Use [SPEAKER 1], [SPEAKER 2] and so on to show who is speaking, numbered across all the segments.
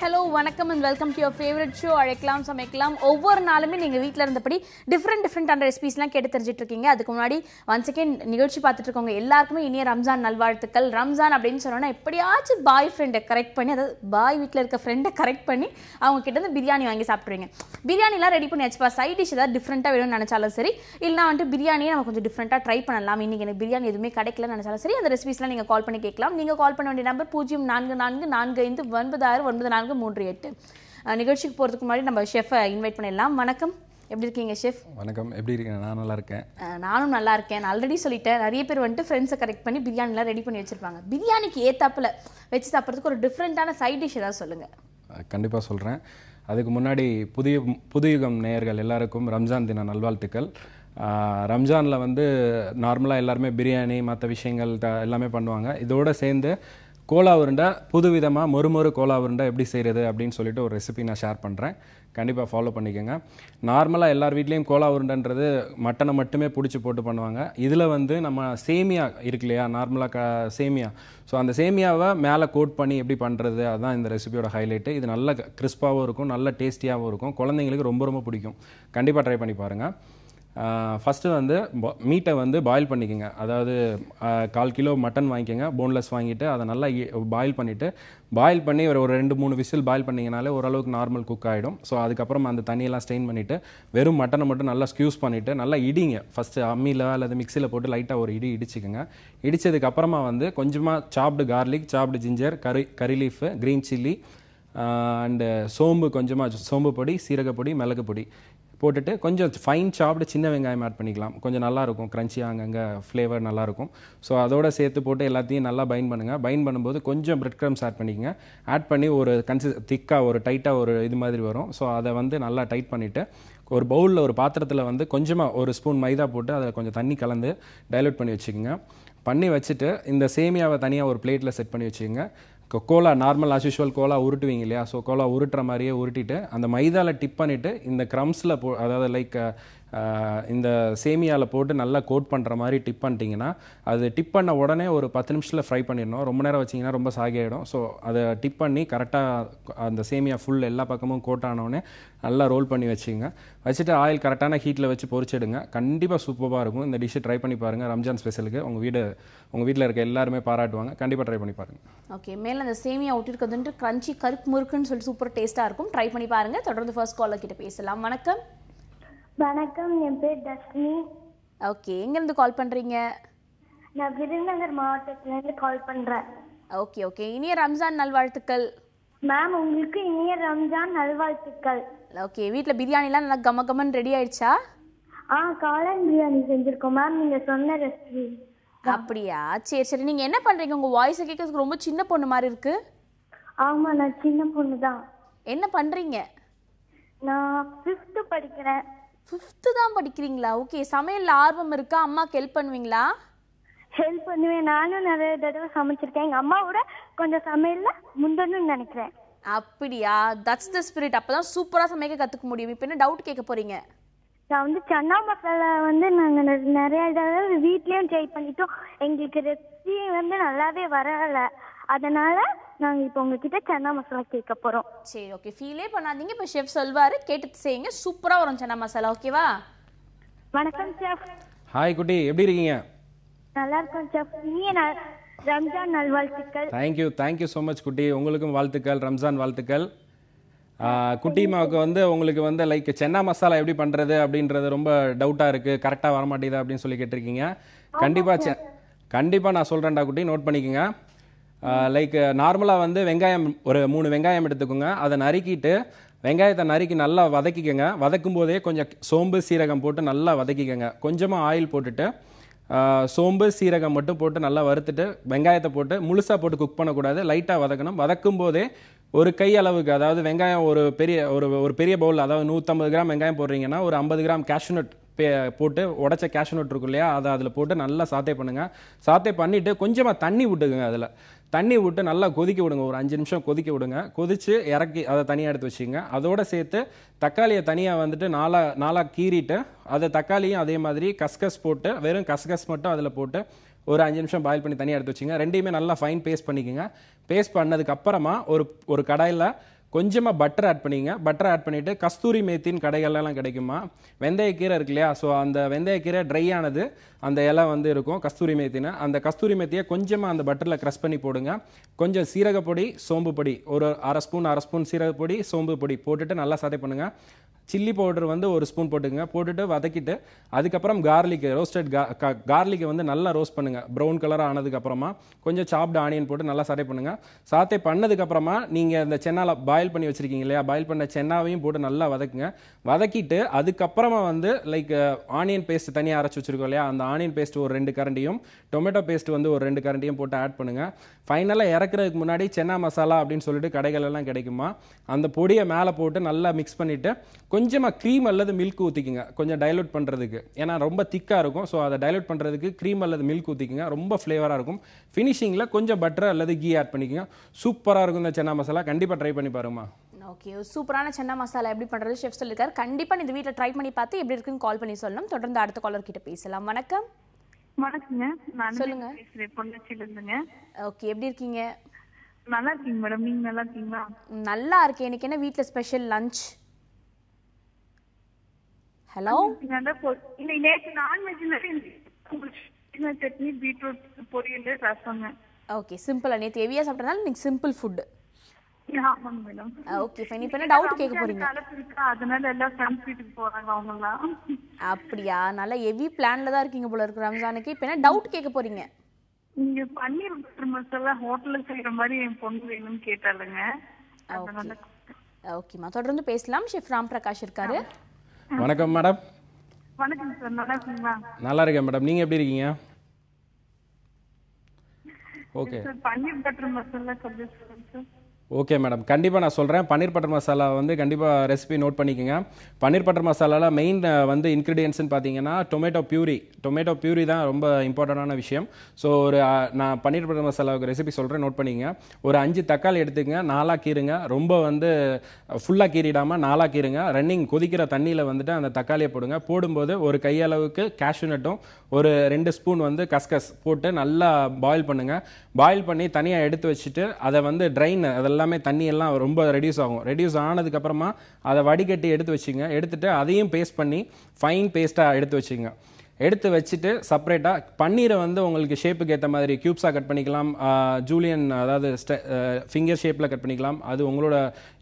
[SPEAKER 1] Hello வணக்கம் and welcome to your favourite show அழைக்கலாம் சமைக்கலாம். ஒவ்வொரு நாளுமே நீங்கள் வீட்டில் இருந்தபடி டிஃப்ரெண்ட் டிஃப்ரெண்ட் ரெசிபிஸ்லாம் கேட்டு தெரிஞ்சிட்டு இருக்கீங்க. அதுக்கு முன்னாடி ஒன்ஸ் அகேன் நிகழ்ச்சி பார்த்துட்டு இருக்கவங்க எல்லாருக்குமே இனிய ரம்ஜான் நல்வாழ்த்துக்கள். ரம்ஜான் அப்படின்னு சொன்னோன்னா எப்படியாச்சும் பாய் ஃப்ரெண்டை கரெக்ட் பண்ணி அதாவது பாய் வீட்டில் இருக்க ஃப்ரெண்டை கரெக்ட் பண்ணி அவங்க கிட்ட இருந்து பிரியாணி வாங்கி சாப்பிட்ருவீங்க பிரியாணிலாம் ரெடி பண்ணி வச்சுப்பா. சைட் டிஷ் ஏதாவது டிஃப்ரெண்ட்டாக வேணும்னு நினச்சாலும் சரி இல்லைனா வந்துட்டு பிரியாணியை நம்ம கொஞ்சம் டிஃப்ரெண்ட்டாக ட்ரை பண்ணலாம். இன்னைக்கு எனக்கு பிரியாணி எதுவுமே கிடைக்கலன்னு நினச்சாலும் சரி அந்த ரெசிபிஸ்லாம் நீங்கள் கால் பண்ணி கேட்கலாம். நீங்கள் கால் பண்ண வேண்டிய நம்பர் பூஜ்ஜியம் நான்கு நான்கு நான்கு ஐந்து ஒன்பது ஆறு ஒன்பது நான்கு மூன்று எட்டு. நிகழ்ச்சிக்கு போகிறதுக்கு முன்னாடி நம்ம ஷெஃபை இன்வைட் பண்ணிடலாம். வணக்கம். எப்படி இருக்கீங்க ஷெஃப்
[SPEAKER 2] வணக்கம். எப்படி இருக்கீங்க? நான் நல்லா இருக்கேன்.
[SPEAKER 1] நானும் நல்லா இருக்கேன். ஆல்ரெடி சொல்லிட்டேன். நிறைய பேர் வந்துட்டு ஃப்ரெண்ட்ஸை கரெக்ட் பண்ணி பிரியாணிலாம் ரெடி பண்ணி வச்சிருப்பாங்க. பிரியாணிக்கு ஏத்தாப்புல வச்சு சாப்பிட்றதுக்கு ஒரு டிஃப்ரெண்ட்டான சைட் டிஷ் ஏதாவது சொல்லுங்கள்
[SPEAKER 2] கண்டிப்பாக சொல்கிறேன் அதுக்கு முன்னாடி புதிய புதுயுகம் நேயர்கள் எல்லாருக்கும் ரம்ஜான் தின நல்வாழ்த்துக்கள். ரம்ஜானில் வந்து நார்மலாக எல்லாருமே பிரியாணி மற்ற விஷயங்கள் எல்லாமே பண்ணுவாங்க. இதோட சேர்ந்து கோலா உருண்டை புதுவிதமாக மொறுமொறு கோலா உருண்டை எப்படி செய்கிறது அப்படின்னு சொல்லிட்டு ஒரு ரெசிபி நான் ஷேர் பண்ணுறேன் கண்டிப்பாக ஃபாலோ பண்ணிக்கோங்க. நார்மலாக எல்லார் வீட்லேயும் கோலா உருண்டைன்றது மட்டனை மட்டுமே பிடிச்சி போட்டு பண்ணுவாங்க. இதில் வந்து நம்ம சேமியா இருக்கு இல்லையா நார்மலாக க சேமியா. ஸோ அந்த சேமியாவை மேலே கோட் பண்ணி எப்படி பண்ணுறது அதுதான் இந்த ரெசிபியோட ஹைலைட்டு இது நல்ல கிறிஸ்பாகவும் இருக்கும் நல்ல டேஸ்டியாகவும் இருக்கும். குழந்தைங்களுக்கு ரொம்ப ரொம்ப பிடிக்கும். கண்டிப்பாக ட்ரை பண்ணி பாருங்கள் ஃபஸ்ட்டு வந்து மீட்டை வந்து பாயில் பண்ணிக்கோங்க. அதாவது கால் கிலோ மட்டன் வாங்கிக்கோங்க. போன்லெஸ் வாங்கிட்டு அதை நல்லா பாயில் பண்ணிவிட்டு பாயில் பண்ணி ஒரு ஒரு ரெண்டு மூணு விசில் பாயில் பண்ணிங்கனாலே ஓரளவுக்கு நார்மல் குக் ஆகிடும் ஸோ அதுக்கப்புறம் அந்த தண்ணியெல்லாம் ஸ்டெயின் பண்ணிவிட்டு வெறும் மட்டனை மட்டும் நல்லா ஸ்க்யூஸ் பண்ணிவிட்டு நல்லா இடிங்க. ஃபஸ்ட்டு அம்மியில் அல்லது மிக்சியில் போட்டு லைட்டாக ஒரு இடி இடிச்சுக்கோங்க. இடித்ததுக்கப்புறமா வந்து கொஞ்சமாக சாப்டு கார்லிக் சாப்டு ஜிஞ்சர் கறி கறி லீஃபு க்ரீன் சில்லி அண்டு சோம்பு கொஞ்சமாக சோம்பு பொடி சீரகப்பொடி மிளகு பொடி. போட்டுட்டு கொஞ்சம் ஃபைன் சாப்பிட்டு சின்ன வெங்காயம் ஆட் பண்ணிக்கலாம். கொஞ்சம் நல்லாயிருக்கும். க்ரன்ச்சியாக அங்கங்கே ஃப்ளேவர் நல்லாயிருக்கும். ஸோ அதோட சேர்த்து போட்டு எல்லாத்தையும் நல்லா பைண்ட் பண்ணுங்கள் பைண்ட் பண்ணும்போது கொஞ்சம் பிரெட் க்ரம்ஸ் ஆட் பண்ணிக்கங்க. ஆட் பண்ணி ஒரு கன்சி திக்காக ஒரு டைட்டாக ஒரு இது மாதிரி வரும். ஸோ அதை வந்து நல்லா டைட் பண்ணிவிட்டு ஒரு பவுலில் ஒரு பாத்திரத்தில் வந்து கொஞ்சமாக ஒரு ஸ்பூன் மைதா போட்டு அதில் கொஞ்சம் தண்ணி கலந்து டைலூட் பண்ணி வச்சுக்கோங்க. பண்ணி வச்சுட்டு இந்த சேமியாவை தனியாக ஒரு பிளேட்டில் செட் பண்ணி வச்சுக்கோங்க. இப்போ கோலா நார்மல் அஸ்யூஷுவல் கோலா உருட்டுவீங்க இல்லையா? ஸோ கோலா உருட்டுற மாதிரியே உருட்டிட்டு அந்த மைதாவில் டிப் பண்ணிவிட்டு இந்த க்ரம்ஸில் போ அதாவது லைக் இந்த சேமியாவில் போட்டு நல்லா கோட் பண்ணுற மாதிரி டிப் பண்ணிட்டீங்கன்னா அது டிப் பண்ண உடனே ஒரு பத்து நிமிஷத்தில் ஃப்ரை பண்ணிடணும். ரொம்ப நேரம் வச்சிங்கன்னா ரொம்ப சாகிடும் ஸோ அதை டிப் பண்ணி கரெக்டாக அந்த சேமியா ஃபுல் எல்லா பக்கமும் கோட் ஆனவுடனே நல்லா ரோல் பண்ணி வச்சுங்க வச்சுட்டு ஆயில் கரெக்டான ஹீட்டில் வச்சு பொறிச்சிடுங்க கண்டிப்பாக சூப்பராக இருக்கும். இந்த டிஷ்ஷை ட்ரை பண்ணி பாருங்கள் ரம்ஜான் ஸ்பெஷலுக்கு உங்கள் வீடு உங்கள் வீட்டில் இருக்க எல்லாருமே பாராட்டுவாங்க. கண்டிப்பாக ட்ரை பண்ணி பாருங்கள்
[SPEAKER 1] ஓகே மேலே அந்த சேமியா ஒட்டிருக்கிறதுன்ட்டு கிரன்ச்சி கருப்பு முறுக்குன்னு சொல்லி சூப்பர் டேஸ்ட்டாக இருக்கும். ட்ரை பண்ணி பாருங்கள் தொடர்ந்து ஃபர்ஸ்ட் காலர் கிட்ட பேசலாம். வணக்கம்.
[SPEAKER 3] வணக்கம் என் பேர் தர்ஷினி
[SPEAKER 1] ஓகே எங்கேருந்து கால் பண்ணுறீங்க
[SPEAKER 3] நான் விருதுநகர் மாவட்டத்திலேருந்து கால் பண்ணுறேன்
[SPEAKER 1] ஓகே ஓகே. இனிய ரம்ஜான் நல்வாழ்த்துக்கள்.
[SPEAKER 3] மேம் உங்களுக்கு இனிய ரம்ஜான் நல்வாழ்த்துக்கள்.
[SPEAKER 1] ஓகே வீட்டில் பிரியாணிலாம் நல்லா கம கமன் ரெடி ஆயிடுச்சா?
[SPEAKER 3] ஆ காளான் பிரியாணி செஞ்சுருக்கோம் மேம் நீங்கள் சொன்ன ரெசிபி
[SPEAKER 1] அப்படியா? சரி சரி. நீங்கள் என்ன பண்ணுறீங்க உங்கள் வாய்ஸை கேட்கறதுக்கு ரொம்ப சின்ன பொண்ணு மாதிரி இருக்கு.
[SPEAKER 3] ஆமாம் நான் சின்ன பொண்ணு தான்
[SPEAKER 1] என்ன பண்ணுறீங்க
[SPEAKER 3] நான் ஃபிஃப்த்து படிக்கிறேன்.
[SPEAKER 1] ஃபிஃப்த்து தான் படிக்கிறீங்களா? ஓகே சமையலில் ஆர்வம் இருக்கா? அம்மாக்கு ஹெல்ப் பண்ணுவீங்களா?
[SPEAKER 3] ஹெல்ப் பண்ணுவேன். நானும் நிறைய தடவை சமைச்சிருக்கேன். எங்கள் அம்மாவோட கொஞ்சம் சமையலில் முந்தணும்னு நினைக்கிறேன்.
[SPEAKER 1] அப்படியா? தட்ஸ் த ஸ்பிரிட் அப்போ தான் சூப்பராக சமைக்க கற்றுக்க முடியும். இப்போ என்ன டவுட் கேட்க போகிறீங்க
[SPEAKER 3] நான் வந்து சன்னா மசாலா வந்து நாங்கள் நிறைய தடவை வீட்லேயும் ட்ரை பண்ணிட்டோம். எங்களுக்கு ரெசிபி வந்து நல்லாவே வரல. அதனால நாங்கள் இப்போ உங்ககிட்ட சன்னா மசாலா கேட்க போகிறோம்
[SPEAKER 1] சரி ஓகே ஃபீலே பண்ணாதீங்க. இப்போ ஷெஃப் சொல்வார் கேட்டு செய்யுங்க. சூப்பராக வரும் சன்னா மசாலா ஓகேவா
[SPEAKER 3] வணக்கம் செஃப்
[SPEAKER 2] ஹாய் குட்டி. எப்படி இருக்கீங்க?
[SPEAKER 3] நல்லா இருக்கோம் இனிய நல் ரம்ஜான் நல்வாழ்த்துக்கள்.
[SPEAKER 2] தேங்க்யூ தேங்க்யூ ஸோ மச் குட்டி. உங்களுக்கும் வாழ்த்துக்கள் ரம்ஜான் வாழ்த்துக்கள். குட்டிமாவுக்கு வந்து உங்களுக்கு வந்து லைக் சென்னா மசாலா எப்படி பண்ணுறது அப்படின்றது ரொம்ப டவுட்டாக இருக்குது கரெக்டாக வரமாட்டேங்குது அப்படின்னு சொல்லி கேட்டிருக்கீங்க. கண்டிப்பாக செ கண்டிப்பாக நான் சொல்கிறேன்டா குட்டி. நோட் பண்ணிக்கோங்க. லைக் நார்மலாக வந்து வெங்காயம் ஒரு மூணு வெங்காயம் எடுத்துக்கோங்க. அதை நறுக்கிட்டு வெங்காயத்தை நறுக்கி நல்லா வதக்கிக்கோங்க. வதக்கும் போதே கொஞ்சம் சோம்பு சீரகம் போட்டு நல்லா வதக்கிக்கோங்க. கொஞ்சமாக ஆயில் போட்டுட்டு சோம்பு சீரகம் மட்டும் போட்டு நல்லா வறுத்துட்டு வெங்காயத்தை போட்டு முழுசாக போட்டு குக் பண்ணக்கூடாது. லைட்டாக வதக்கணும். வதக்கும் போதே ஒரு கை அளவுக்கு அதாவது வெங்காயம் ஒரு பெரிய ஒரு ஒரு பெரிய பவுல் அதாவது நூற்றம்பது கிராம் வெங்காயம் போடுறீங்கன்னா ஒரு ஐம்பது கிராம் கேஷ்நட் போட்டு உடச்ச கேஷ்நட் இருக்கும் இல்லையா? அதை அதில் போட்டு நல்லா சாத்தே பண்ணுங்கள் சாத்தே பண்ணிவிட்டு கொஞ்சமாக தண்ணி விட்டுக்குங்க அதில். தண்ணி விட்டு நல்லா கொதிக்க விடுங்க. ஒரு அஞ்சு நிமிஷம் கொதிக்க விடுங்க. கொதித்து இறக்கி அதை தனியாக எடுத்து வச்சுங்க அதோட சேர்த்து தக்காளியை தனியாக வந்துட்டு நாலாக நாலாக கீறிட்டு அதை தக்காளியும் அதே மாதிரி கஸ்கஸ் போட்டு வெறும் கஸ்கஸ் மட்டும் அதில் போட்டு ஒரு அஞ்சு நிமிஷம் பாயில் பண்ணி தனியாக எடுத்து வச்சுங்க ரெண்டையுமே நல்லா ஃபைன் பேஸ்ட் பண்ணிக்கோங்க. பேஸ்ட் பண்ணதுக்கப்புறமா ஒரு ஒரு கடாயில் கொஞ்சமாக பட்டர் ஆட் பண்ணிங்க. பட்டர் ஆட் பண்ணிவிட்டு கஸ்தூரி மேத்தின் கடைகள்லாம் கிடைக்குமா? வெந்தயக்கீரை இருக்கு இல்லையா? ஸோ அந்த வெந்தயக்கீரை ட்ரை ஆனது அந்த இலை வந்து இருக்கும் கஸ்தூரி மேத்தின்னு. அந்த கஸ்தூரி மேத்தியை கொஞ்சமாக அந்த பட்டரில் க்ரஷ் பண்ணி போடுங்க. கொஞ்சம் சீரகப்பொடி சோம்பு பொடி ஒரு அரை ஸ்பூன் அரை ஸ்பூன் சீரகப்பொடி சோம்பு பொடி போட்டுட்டு நல்லா சதை பண்ணுங்கள் சில்லி பவுடர் வந்து ஒரு ஸ்பூன் போட்டுக்கங்க. போட்டுட்டு வதக்கிட்டு அதுக்கப்புறம் கார்லிக் ரோஸ்டட் கார்லிக்கை வந்து நல்லா ரோஸ்ட் பண்ணுங்கள் ப்ரௌன் கலர் ஆனதுக்கப்புறமா கொஞ்சம் சாப்டு ஆனியன் போட்டு நல்லா சாட்டை பண்ணுங்கள் சாட்டை பண்ணதுக்கப்புறமா நீங்கள் அந்த இந்த பாயில் பண்ணி வச்சுருக்கீங்க இல்லையா? பாயில் பண்ண சென்னாவையும் போட்டு நல்லா வதக்குங்க. வதக்கிட்டு அதுக்கப்புறமா வந்து லைக் ஆனியன் பேஸ்ட் தனியாக அரைச்சி வச்சிருக்கோம் இல்லையா? அந்த ஆனியன் பேஸ்ட் ஒரு ரெண்டு கரண்டியும் டொமேட்டோ பேஸ்ட் வந்து ஒரு ரெண்டு கரண்டியும் போட்டு ஆட் பண்ணுங்கள் ஃபைனலாக இறக்குறதுக்கு முன்னாடி சென்னா மசாலா அப்படின்னு சொல்லிட்டு கடைகள் எல்லாம் கிடைக்குமா? அந்த பொடியை மேலே போட்டு நல்லா மிக்ஸ் பண்ணிவிட்டு கொஞ்சமாக க்ரீம் அல்லது மில்க் ஊற்றிக்குங்க கொஞ்சம் டைலூட் பண்ணுறதுக்கு ஏன்னா ரொம்ப திக்காக இருக்கும். ஸோ அதை டைலூட் பண்ணுறதுக்கு க்ரீம் அல்லது மில்க் ஊற்றிக்குங்க ரொம்ப ஃப்ளேவராக இருக்கும். ஃபினிஷிங்கில் கொஞ்சம் பட்டர் அல்லது கீ ஆட் பண்ணிக்கோங்க. சூப்பராக இருக்கும் இந்த சென்னா மசாலா. கண்டிப்பாக ட்ரை பண்ணி பாருங்கம்மா
[SPEAKER 1] ஓகே சூப்பரான சென்னா மசாலா எப்படி பண்றது ஷெஃப் சொல்லிருக்காரு. கண்டிப்பா இந்த வீட்டில் ட்ரை பண்ணி பார்த்து எப்படி இருக்குன்னு கால் பண்ணி சொல்லணும். தொடர்ந்து அடுத்த காலர் கிட்ட பேசலாம். வணக்கம்.
[SPEAKER 4] வணக்கங்க. நான்
[SPEAKER 1] சொல்லுங்க.
[SPEAKER 4] இருந்துங்க
[SPEAKER 1] ஓகே எப்படி இருக்கீங்க?
[SPEAKER 4] நல்லா இருக்கீங்க மேடம். நீங்க நல்லா இருக்கீங்களா?
[SPEAKER 1] நல்லா இருக்கேன். இன்னைக்கு என்ன வீட்டில் ஸ்பெஷல் லஞ்ச் ஹலோ?
[SPEAKER 4] நேற்று நான்வெஜ்ல சட்னி பீட்ரூட் பொரியல் ரசங்க
[SPEAKER 1] ஓகே சிம்பிளா நேற்று ஹெவியாக சாப்பிட்டனால இன்னைக்கு சிம்பிள் ஃபுட்
[SPEAKER 4] ஆமாங்க மேடம்
[SPEAKER 1] ஓகே ஃபைன் இப்போ என்ன டவுட் கேட்க போறீங்க?
[SPEAKER 4] அதனால எல்லாம் ஃப்ரெண்ட்ஸ் வீட்டுக்கு போறாங்க
[SPEAKER 1] அப்படியா? நல்லா ஹெவி பிளான்ல தான் இருக்கீங்க போல இருக்கு ரம்ஜானுக்கு. இப்போ என்ன டவுட் கேட்க போறீங்க?
[SPEAKER 4] நீங்க பன்னீர் பட்டர் மசாலா ஹோட்டல்ல செய்யற மாதிரி என் பொண்ணு வேணும்னு கேட்டாளுங்க. அதனால
[SPEAKER 1] ஓகேம்மா. தொடர்ந்து பேசலாம். ஷெஃப் ராம் பிரகாஷ் இருக்காரு.
[SPEAKER 2] வணக்கம் மேடம்.
[SPEAKER 4] வணக்கம் சார் நல்லா இருக்கீங்களா?
[SPEAKER 2] நல்லா இருக்கேன் மேடம். நீங்கள் எப்படி இருக்கீங்க? Okay.
[SPEAKER 4] Sir paneer butter masala sir
[SPEAKER 2] okay madam கண்டிப்பாக நான் சொல்கிறேன் பன்னீர் பட்டர் மசாலா வந்து கண்டிப்பாக ரெசிபி நோட் பண்ணிக்கோங்க. பன்னீர் பட்டர் மசாலாவில் மெயின் வந்து இன்க்ரீடியன்ஸ்னு பார்த்தீங்கன்னா டொமேட்டோ பியூரி டொமேட்டோ பியூரி தான் ரொம்ப இம்பார்ட்டண்டான விஷயம். ஸோ ஒரு நான் பன்னீர் பட்டர் மசாலாவுக்கு ரெசிபி சொல்கிறேன் நோட் பண்ணிக்கங்க. ஒரு அஞ்சு தக்காளி எடுத்துக்கங்க நாலாக கீருங்க ரொம்ப வந்து ஃபுல்லாக கீறிடாமல் நாலாக கீருங்க ரன்னிங் கொதிக்கிற தண்ணியில் வந்துட்டு அந்த தக்காளியை போடுங்க. போடும்போது ஒரு கையளவுக்கு கேஷ்யூ நட்டும் ஒரு ரெண்டு ஸ்பூன் வந்து கஸ்கஸ் போட்டு நல்லா பாயில் பண்ணுங்கள் பாயில் பண்ணி தனியாக எடுத்து வச்சுட்டு அதை வந்து ட்ரைன் அதெல்லாம் தண்ணி எல்லாம் ரொம்ப ரெடியூஸ் ஆகும். ரெடியூஸ் ஆனதுக்கப்புறமா அதை வடிகட்டி எடுத்து வச்சுங்க. எடுத்துகிட்டு அதையும் பேஸ்ட் பண்ணி ஃபைன் பேஸ்ட்டாக எடுத்து வச்சுங்க. எடுத்து வச்சுட்டு செப்பரேட்டாக பன்னீரை வந்து உங்களுக்கு ஷேப்புக்கு ஏற்ற மாதிரி க்யூப்ஸாக கட் பண்ணிக்கலாம். ஜூலியன் அதாவது ஸ்டெ ஃபிங்கர் ஷேப்பில் கட் பண்ணிக்கலாம். அது உங்களோட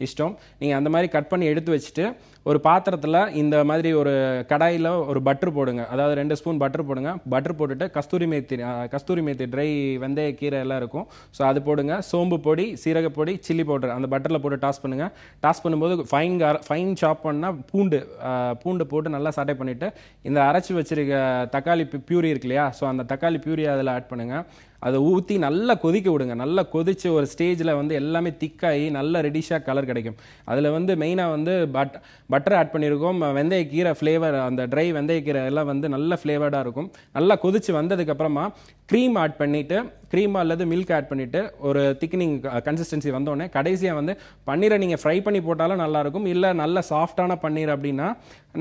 [SPEAKER 2] இஷ்டம். நீங்கள் அந்த மாதிரி கட் பண்ணி எடுத்து வச்சுட்டு ஒரு பாத்திரத்தில் இந்த மாதிரி ஒரு கடாயில் ஒரு பட்டர் போடுங்க. அதாவது ரெண்டு ஸ்பூன் பட்டர் போடுங்க. பட்டர் போட்டுட்டு கஸ்தூரி மேத்தி கஸ்தூரி மேத்தி ட்ரை வெந்தய கீரை எல்லாம் இருக்கும். ஸோ அது போடுங்க. சோம்பு பொடி சீரக பொடி சில்லி பவுடர் அந்த பட்டரில் போட்டு டாஸ் பண்ணுங்கள் டாஸ் பண்ணும்போது ஃபைன் ஃபைன் சாப் பண்ணால் பூண்டு பூண்டு போட்டு நல்லா சாட்டை பண்ணிவிட்டு இந்த அரைச்சி வச்சிருக்க தக்காளி பியூரி இருக்கு இல்லையா? ஸோ அந்த தக்காளி பியூரி அதில் ஆட் பண்ணுங்கள் அதை ஊற்றி நல்லா கொதிக்க விடுங்க. நல்லா கொதித்து ஒரு ஸ்டேஜில் வந்து எல்லாமே திக்காகி நல்ல ரெடிஷாக கலர் கிடைக்கும். அதில் வந்து மெயினாக வந்து பட் பட்டர் ஆட் பண்ணியிருக்கோம் வெந்தய கீரை ஃப்ளேவர் அந்த ட்ரை வெந்தயக்கீரை எல்லாம் வந்து நல்ல ஃப்ளேவர்டாக இருக்கும். நல்லா கொதிச்சு வந்ததுக்கப்புறமா க்ரீம் ஆட் பண்ணிவிட்டு க்ரீம் அல்லது மில்க் ஆட் பண்ணிவிட்டு ஒரு திக்னிங் கன்சிஸ்டன்சி வந்தோடனே கடைசியாக வந்து பன்னீரை நீங்கள் ஃப்ரை பண்ணி போட்டாலும் நல்லாயிருக்கும் இல்லை நல்ல சாஃப்டான பன்னீர் அப்படின்னா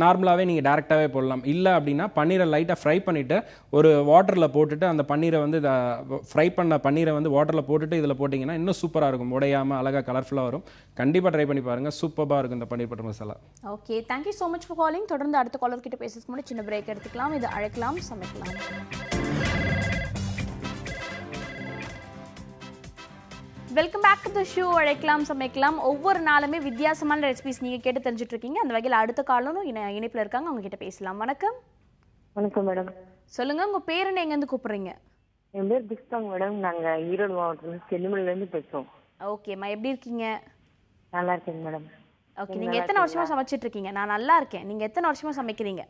[SPEAKER 2] நார்மலாகவே நீங்கள் டேரெக்டாகவே போடலாம். இல்லை அப்படின்னா பன்னீரை லைட்டாக ஃப்ரை பண்ணிவிட்டு ஒரு வாட்டரில் போட்டுட்டு அந்த பன்னீரை வந்து ஃப்ரை பண்ண பன்னீரை வந்து வாட்டரில் போட்டுட்டு இதில் போட்டிங்கன்னா இன்னும் சூப்பராக இருக்கும். உடையாமல் அழகாக கலர்ஃபுல்லாக வரும். கண்டிப்பாக ட்ரை பண்ணி பாருங்கள் சூப்பராக இருக்கும் இந்த paneer butter masala
[SPEAKER 1] okay thank you so much for calling தொடர்ந்து அடுத்த காலர் கிட்ட பேசுறதுக்கு முன்னாடி சின்ன பிரேக் எடுத்துக்கலாம். இது அழைக்கலாம் சமைக்கலாம். வெல்கம் பேக் டு ஷோ அழைக்கலாம் சமைக்கலாம். ஒவ்வொரு நாளுமே வித்தியாசமான ரெசிபிஸ் நீங்க கேட்டு தெரிஞ்சுட்டு இருக்கீங்க அந்த வகையில் அடுத்த காலரும் இணை இணைப்பில் இருக்காங்க. அவங்க கிட்ட பேசலாம். வணக்கம்.
[SPEAKER 5] வணக்கம் மேடம்.
[SPEAKER 1] சொல்லுங்க உங்க பேர் என்ன? எங்கேருந்து கூப்பிடுறீங்க?
[SPEAKER 5] என் பேர் பிஸ்தாங் மேடம். நாங்க ஈரோடு மாவட்டத்துல செல்லுமலையில இருந்து பேசுறோம்.
[SPEAKER 1] ஓகேம்மா எப்படி இருக்கீங்க?
[SPEAKER 5] நல்லா இருக்கேங்க மேடம்.
[SPEAKER 1] ஓகே நீங்க எத்தனை வருஷமா சமைச்சிட்டு இருக்கீங்க நான் நல்லா இருக்கேன். நீங்க எத்தனை வருஷமா சமைக்கிறீங்க?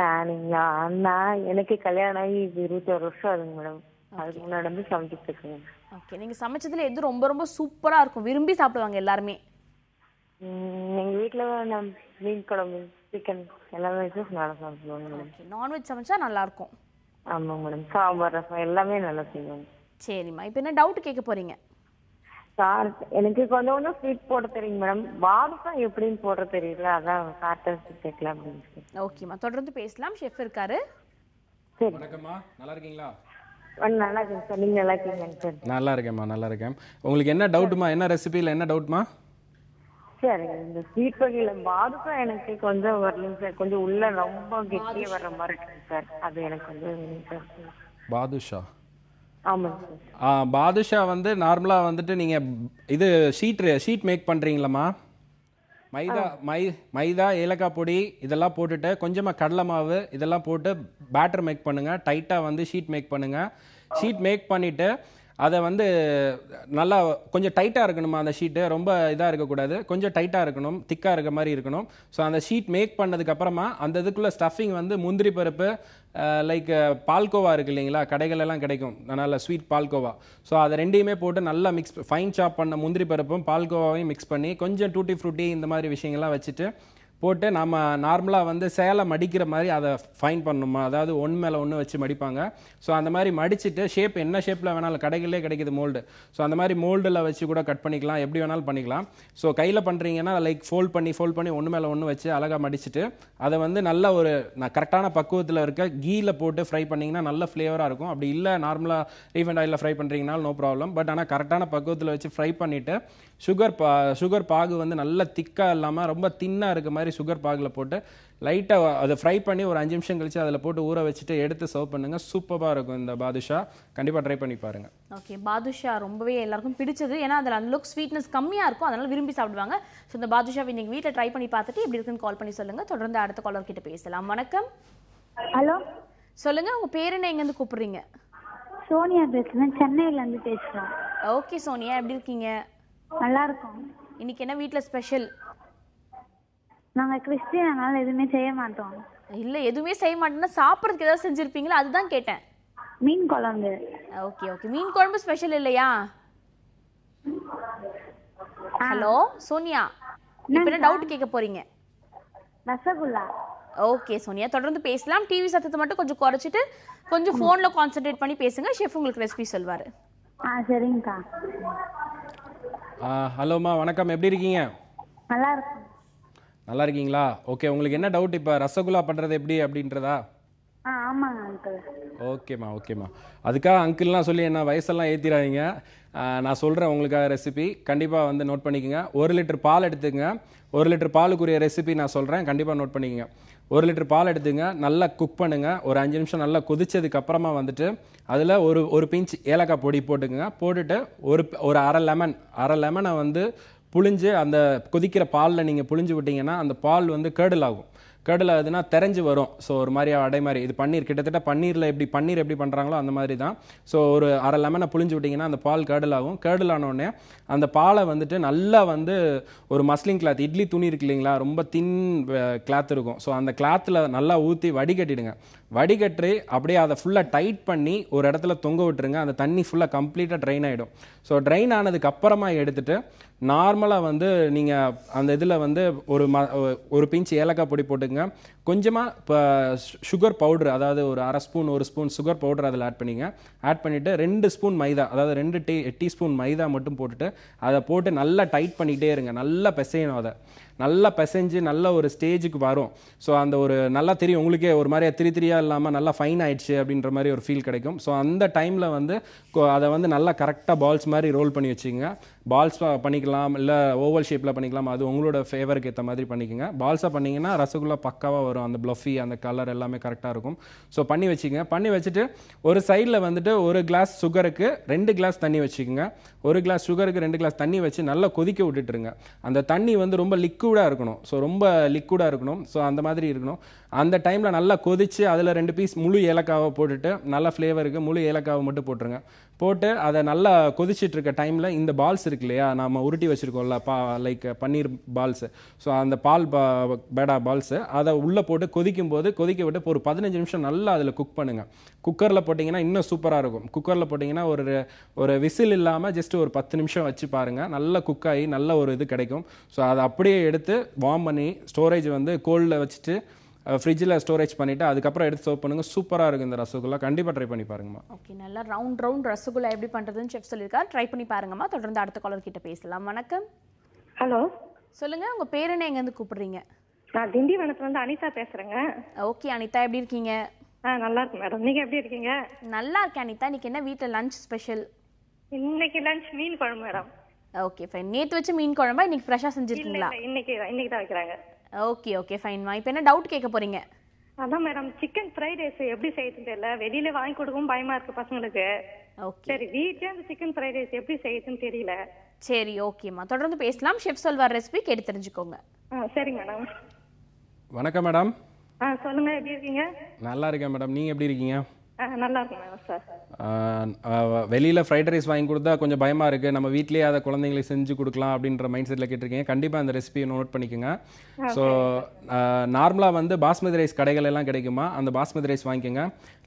[SPEAKER 5] நானுங்களா நான் எனக்கு கல்யாணம் ஆகி இது இருபத்தோரு வருஷம் ஆகுதுங்க மேடம். அதுக்கு முன்னாடி வந்து சமைச்சிட்டு இருக்கேங்க
[SPEAKER 1] ஓகே நீங்க சமைச்சதுல எது ரொம்ப ரொம்ப சூப்பரா இருக்கும்? விரும்பி சாப்பிடுவாங்க எல்லாருமே.
[SPEAKER 5] எங்க வீட்டுல நான் மீன் குழம்பு சிக்கன் எல்லாமே வச்சு நல்லா சாப்பிடுவாங்க மேடம்.
[SPEAKER 1] நான்வெஜ் சமைச்சா நல்லா இருக்கும்.
[SPEAKER 5] ஆமாங்க மேடம் சாம்பார் ரசம் எல்லாமே நல்லா செய்வாங்க
[SPEAKER 1] சரிம்மா இப்போ என்ன டவுட் கேட்க போறீங்க?
[SPEAKER 5] சார் எனக்கு கொஞ்சம் கொஞ்சம் ஸ்வீட் போட தெரியுங்க மேடம். பாதுஷம் எப்படின்னு போட தெரியல அதான் சார்ட்ட கேட்கலாம் அப்படின்னு.
[SPEAKER 1] ஓகேம்மா தொடர்ந்து பேசலாம். ஷெஃப் இருக்காரு.
[SPEAKER 5] சரி.
[SPEAKER 2] வணக்கம்மா நல்லா இருக்கீங்களா?
[SPEAKER 5] நல்லா இருக்கேங்க சார். நீங்க நல்லா சார்
[SPEAKER 2] நல்லா இருக்கேம்மா நல்லா இருக்கேன். உங்களுக்கு என்ன டவுட்டுமா என்ன ரெசிபியில் என்ன டவுட்மா
[SPEAKER 5] சரிங்க இந்த ஸ்வீட் வகையில பாதுஷா எனக்கு கொஞ்சம் வரலைங்க சார். கொஞ்சம் உள்ள ரொம்ப கெட்டியா வர்ற மாதிரி இருக்குங்க சார். அது எனக்கு வந்து சார்.
[SPEAKER 2] பாதுஷா?
[SPEAKER 5] ஆமாங்க சார்.
[SPEAKER 2] ஆ, பாதுஷா வந்து நார்மலாக வந்துட்டு நீங்கள் இது ஷீட் ஷீட் மேக் பண்ணுறீங்களம்மா மைதா மை மைதா ஏலக்காய் பொடி இதெல்லாம் போட்டுட்டு கொஞ்சமாக கடலை மாவு இதெல்லாம் போட்டு பேட்டர் மேக் பண்ணுங்கள் டைட்டாக வந்து ஷீட் மேக் பண்ணுங்கள் ஷீட் மேக் பண்ணிவிட்டு அதை வந்து நல்லா கொஞ்சம் டைட்டாக இருக்கணுமா அந்த ஷீட்டு ரொம்ப இதாக இருக்கக்கூடாது. கொஞ்சம் டைட்டாக இருக்கணும் திக்காக இருக்க மாதிரி இருக்கணும். ஸோ அந்த ஷீட் மேக் பண்ணதுக்கப்புறமா அந்த இதுக்குள்ளே ஸ்டஃபிங் வந்து முந்திரி பருப்பு லைக் பால்கோவா இருக்கு இல்லைங்களா? கடைகளெல்லாம் கிடைக்கும். நல்ல ஸ்வீட் பால்கோவா. ஸோ அதை ரெண்டையுமே போட்டு நல்லா மிக்ஸ் ஃபைன் சாப் பண்ண முந்திரி பருப்பும் பால்கோவாவையும் மிக்ஸ் பண்ணி கொஞ்சம் டூட்டி ஃப்ரூட்டி இந்த மாதிரி விஷயங்கள்லாம் வச்சுட்டு போட்டு நம்ம நார்மலாக வந்து சேலை மடிக்கிற மாதிரி அதை ஃபைன் பண்ணணுமா அதாவது ஒன்று மேலே ஒன்று வச்சு மடிப்பாங்க. ஸோ அந்த மாதிரி மடிச்சுட்டு ஷேப் என்ன ஷேப்பில் வேணாலும் கடைகளிலே கிடைக்குது மோல்டு ஸோ அந்த மாதிரி மோல்டில் வச்சு கூட கட் பண்ணிக்கலாம். எப்படி வேணாலும் பண்ணிக்கலாம். ஸோ கையில் பண்ணுறீங்கன்னா லைக் ஃபோல்ட் பண்ணி ஃபோல்ட் பண்ணி ஒன்று மேலே ஒன்று வச்சு அழகாக மடிச்சுட்டு அதை வந்து நல்ல ஒரு நான் கரெக்டான பக்குவத்தில் இருக்க கீயில் போட்டு ஃப்ரை பண்ணிங்கன்னா நல்ல ஃப்ளேவராக இருக்கும். அப்படி இல்லை நார்மலாக ரீஃபண்ட் ஆயிலில் ஃப்ரை பண்ணுறீங்கனாலும் நோ ப்ராப்ளம் பட் ஆனால் கரெக்டான பக்குவத்தில் வச்சு ஃப்ரை பண்ணிவிட்டு சுகர் பா சுகர் பாகு வந்து நல்ல திக்காக இல்லாமல் ரொம்ப தின்னாக இருக்க மாதிரி சுகர் பாகில் போட்டு லைட்டாக அதை ஃப்ரை பண்ணி ஒரு அஞ்சு நிமிஷம் கழிச்சு அதில் போட்டு ஊற வச்சுட்டு எடுத்து சர்வ் பண்ணுங்கள் சூப்பராக இருக்கும் இந்த பாதுஷா. கண்டிப்பாக ட்ரை பண்ணி பாருங்கள்
[SPEAKER 1] ஓகே பாதுஷா ரொம்பவே எல்லாருக்கும் பிடிச்சது. ஏன்னா அதில் அந்தளவுக்கு ஸ்வீட்னஸ் கம்மியாக இருக்கும். அதனால விரும்பி சாப்பிடுவாங்க. ஸோ இந்த பாதுஷாவை நீங்கள் வீட்டில் ட்ரை பண்ணி பார்த்துட்டு எப்படி இருக்குன்னு கால் பண்ணி சொல்லுங்க. தொடர்ந்து அடுத்த காலர் கிட்ட பேசலாம். வணக்கம்.
[SPEAKER 3] ஹலோ
[SPEAKER 1] சொல்லுங்க உங்க பேர் என்ன? எங்கேருந்து கூப்பிடுறீங்க?
[SPEAKER 3] சோனியா பேசுறேன். சென்னையில இருந்து பேசுறேன்.
[SPEAKER 1] ஓகே சோனியா எப்படி இருக்கீங்க?
[SPEAKER 3] நல்லா இருக்கோம்.
[SPEAKER 1] இன்னைக்கு என்ன வீட்டில் ஸ்பெஷல்
[SPEAKER 3] நாங்க கிறிஸ்டின் அதனால எதுவுமே செய்ய மாட்டோம்.
[SPEAKER 1] இல்லை எதுவுமே செய்ய மாட்டேன்னா சாப்பிட்றதுக்கு ஏதாவது செஞ்சிருப்பீங்களா? அதுதான் கேட்டேன்.
[SPEAKER 3] மீன் குழம்பு.
[SPEAKER 1] Okay okay. மீன் குழம்பு ஸ்பெஷல் இல்லையா? ஹலோ சோனியா. இப்போ என்ன டவுட் கேட்க போறீங்க?
[SPEAKER 3] ரசகுல்லா.
[SPEAKER 1] ஓகே சோனியா. தொடர்ந்து பேசலாம். டிவி சத்தத்தை மட்டும் கொஞ்சம் குறைச்சிட்டு கொஞ்சம் ஃபோனில் கான்சென்ட்ரேட் பண்ணி பேசுங்க. ஷெஃப் உங்களுக்கு ரெசிபி சொல்வார்.
[SPEAKER 3] ஆ சரிங்கக்கா.
[SPEAKER 2] ஹலோம்மா வணக்கம். எப்படி இருக்கீங்க?
[SPEAKER 3] நல்லா இருக்கும்.
[SPEAKER 2] நல்லா இருக்கீங்களா ஓகே உங்களுக்கு என்ன டவுட் இப்போ? ரசகுல்லா பண்ணுறது எப்படி அப்படின்றதா? ஓகேம்மா ஓகேம்மா அதுக்காக அங்கிள்லாம் சொல்லி என்ன வயசெல்லாம் ஏற்றிடாதீங்க நான் சொல்கிறேன் உங்களுக்காக ரெசிபி கண்டிப்பாக வந்து நோட் பண்ணிக்கோங்க. ஒரு லிட்டர் பால் எடுத்துங்க. ஒரு லிட்டர் பாலுக்குரிய ரெசிபி நான் சொல்கிறேன் கண்டிப்பாக நோட் பண்ணிக்கோங்க. ஒரு லிட்டர் பால் எடுத்துங்க. நல்லா குக் பண்ணுங்க. ஒரு அஞ்சு நிமிஷம் நல்லா கொதிச்சதுக்கு அப்புறமா வந்துட்டு அதில் ஒரு ஒரு பிஞ்ச் ஏலக்காய் பொடி போட்டுக்குங்க. போட்டுட்டு ஒரு ஒரு அரை லெமன் அரை லெமனை வந்து புழிஞ்சு அந்த கொதிக்கிற பாலில் நீங்கள் புழிஞ்சு விட்டீங்கன்னா அந்த பால் வந்து கேர்டில் ஆகும் கேர்டில் ஆகுதுன்னா தெரிஞ்சு வரும். ஸோ ஒரு மாதிரி அடை மாதிரி. இது பன்னீர். கிட்டத்தட்ட பன்னீரில் எப்படி பன்னீர் எப்படி பண்ணுறாங்களோ அந்த மாதிரி தான். ஸோ ஒரு அரை லெமனை புழிஞ்சு விட்டிங்கன்னா அந்த பால் கேடல் ஆகும் கேர்டில் ஆனோடனே அந்த பாலை வந்துட்டு நல்லா வந்து ஒரு மஸ்லிங் கிளாத் இட்லி துணி இருக்கு இல்லைங்களா? ரொம்ப தின் கிளாத் இருக்கும். ஸோ அந்த கிளாத்தில் நல்லா ஊற்றி வடிகட்டிடுங்க. வடிகட்டி அப்படியே அதை ஃபுல்லாக டைட் பண்ணி ஒரு இடத்துல தொங்க விட்டுருங்க. அந்த தண்ணி ஃபுல்லாக கம்ப்ளீட்டாக ட்ரைன் ஆகிடும் ஸோ ட்ரைன் ஆனதுக்கு அப்புறமா எடுத்துகிட்டு நார்மலாக வந்து நீங்கள் அந்த இதில் வந்து ஒரு ம ஒரு பிஞ்ச் ஏலக்காய் பொடி போட்டுங்க கொஞ்சமாக இப்போ சுகர் பவுடர் அதாவது ஒரு அரை ஸ்பூன் ஒரு ஸ்பூன் சுகர் பவுடர் அதில் ஆட் பண்ணிங்க. ஆட் பண்ணிவிட்டு ரெண்டு ஸ்பூன் மைதா அதாவது ரெண்டு டீ டீஸ்பூன் மைதா மட்டும் போட்டுட்டு அதை போட்டு நல்லா டைட் பண்ணிகிட்டே இருங்க. நல்லா பிசையணும் அதை. நல்லா பிசைஞ்சு நல்ல ஒரு ஸ்டேஜுக்கு வரும். ஸோ அந்த ஒரு நல்லா தெரியும். உங்களுக்கே ஒரு மாதிரியா திரி திரியாக இல்லாமல் நல்லா ஃபைன் ஆயிடுச்சு அப்படின்ற மாதிரி ஒரு ஃபீல் கிடைக்கும். ஸோ அந்த டைமில் வந்து அதை வந்து நல்லா கரெக்டாக பால்ஸ் மாதிரி ரோல் பண்ணி வச்சுக்கோங்க. பால்ஸ் பண்ணிக்கலாம் இல்லை ஓவல் ஷேப்பில் பண்ணிக்கலாம். அது உங்களோட ஃபேவருக்கு ஏற்ற மாதிரி பண்ணிக்கோங்க. பால்ஸாக பண்ணிங்கன்னா ரசகுல்லா பக்காவாக வரும். அந்த ப்ளஃபி அந்த கலர் எல்லாமே கரெக்டாக இருக்கும். ஸோ பண்ணி வச்சுக்கோங்க. பண்ணி வச்சுட்டு ஒரு சைடில் வந்துட்டு ஒரு கிளாஸ் சுகருக்கு ரெண்டு கிளாஸ் தண்ணி வச்சுக்கோங்க. ஒரு கிளாஸ் சுகருக்கு ரெண்டு கிளாஸ் தண்ணி வச்சு நல்லா கொதிக்க விட்டுட்டுருங்க. அந்த தண்ணி வந்து ரொம்ப லிக்விடாக இருக்கணும். ஸோ ரொம்ப லிக்விடாக இருக்கணும். ஸோ அந்த மாதிரி இருக்கணும். அந்த டைமில் நல்லா கொதித்து அதில் ரெண்டு பீஸ் முழு ஏலக்காவை போட்டுட்டு நல்லா ஃப்ளேவருக்கு முழு ஏலக்காவை மட்டும் போட்டுருங்க. போட்டு அதை நல்லா கொதிச்சுட்டு இருக்க டைமில் இந்த பால்ஸ் இருக்கு இல்லையா நம்ம உருட்டி வச்சுருக்கோம்ல பா லைக் பன்னீர் பால்ஸு ஸோ அந்த பால் பா பேடா பால்ஸு அதை உள்ளே போட்டு கொதிக்கும் போது கொதிக்க விட்டு இப்போ ஒரு பதினஞ்சு நிமிஷம் நல்லா அதில் குக் பண்ணுங்கள் குக்கரில் போட்டிங்கன்னா இன்னும் சூப்பராக இருக்கும். குக்கரில் போட்டிங்கன்னா ஒரு ஒரு விசில் இல்லாமல் ஜஸ்ட் ஒரு பத்து நிமிஷம் வச்சு பாருங்கள் நல்லா குக் ஆகி நல்ல ஒரு இது கிடைக்கும். ஸோ அதை அப்படியே எடுத்து வார்ம் பண்ணி ஸ்டோரேஜ் வந்து கோல்டில் வச்சுட்டு ஃப்ரிட்ஜில் ஸ்டோரேஜ் பண்ணிவிட்டு அதுக்கப்புறம் எடுத்து சர்வ் பண்ணுங்கள் சூப்பராக இருக்கும் இந்த ரசகுல்லா. கண்டிப்பாக ட்ரை பண்ணி பாருங்கம்மா.
[SPEAKER 1] ஓகே நல்லா ரவுண்ட் ரவுண்ட் ரசகுல்லா எப்படி பண்றதுன்னு செஃப் சொல்லியிருக்காரு. ட்ரை பண்ணி பாருங்கம்மா. தொடர்ந்து அடுத்த காலர் கிட்ட பேசலாம். வணக்கம்.
[SPEAKER 6] ஹலோ
[SPEAKER 1] சொல்லுங்க உங்க பேர் என்ன? எங்கேருந்து கூப்பிடுறீங்க?
[SPEAKER 6] நான் திண்டிவனத்துல இருந்து அனிதா பேசுறேங்க.
[SPEAKER 1] ஓகே அனிதா எப்படி இருக்கீங்க?
[SPEAKER 6] ஆ நல்லா இருக்கு மேடம். நீங்க எப்படி இருக்கீங்க?
[SPEAKER 1] நல்லா இருக்கேன் அனிதா. இன்னைக்கு என்ன வீட்டில் லஞ்ச் ஸ்பெஷல்
[SPEAKER 6] இன்னைக்கு லஞ்ச் மீன் குழம்பு மேடம்.
[SPEAKER 1] ஓகே ஃபைன் நேத்து வச்ச மீன் குழம்பா? இன்னைக்கு ஃப்ரெஷ்ஷா
[SPEAKER 6] இல்ல
[SPEAKER 1] செஞ்சிருக்கீங்களா?
[SPEAKER 6] இல்ல இன்னைக்கு இன்னைக்கு தான் வைக்கிறாங்க.
[SPEAKER 1] ஓகே ஓகே ஃபைன்மா இப்போ என்ன டவுட் கேட்க போறீங்க?
[SPEAKER 6] அதான் மேடம் சிக்கன் ஃப்ரைட் ரைஸ் எப்படி செய்யறதுன்னு தெரியல. வெளியில வாங்கி கொடுக்கவும் பயமா இருக்கு பசங்களுக்கு.
[SPEAKER 1] ஓகே
[SPEAKER 6] சரி வீட்லயே அந்த சிக்கன் ஃப்ரைட் ரைஸ் எப்படி செய்யறதுன்னு தெரியல.
[SPEAKER 1] சரி ஓகேம்மா தொடர்ந்து பேசலாம். ஷெஃப் சொல்வார் ரெசிபி கேட்டு தெரிஞ்சுக்கோங்க.
[SPEAKER 6] ஆ சரிங்க மேடம்
[SPEAKER 2] வணக்கம் மேடம்
[SPEAKER 6] ஆ சொல்லுங்க எப்படி இருக்கீங்க?
[SPEAKER 2] நல்லா இருக்கேன் மேடம் நீங்கள் எப்படி இருக்கீங்க? வெளியில் ஃப்ரைட் ரைஸ் வாங்கி கொடுத்தா கொஞ்சம் பயமாக இருக்குது நம்ம வீட்லேயே அதை குழந்தைங்களுக்கு செஞ்சு கொடுக்கலாம் அப்படின்ற மைண்ட் செட்டில் கேட்டிருக்கீங்க. கண்டிப்பாக அந்த ரெசிபியை நோட் பண்ணிக்கோங்க. ஸோ நார்மலாக வந்து பாஸ்மதி ரைஸ் கடைகள் எல்லாம் கிடைக்குமா? அந்த பாஸ்மதி ரைஸ் வாங்கிக்கோங்க.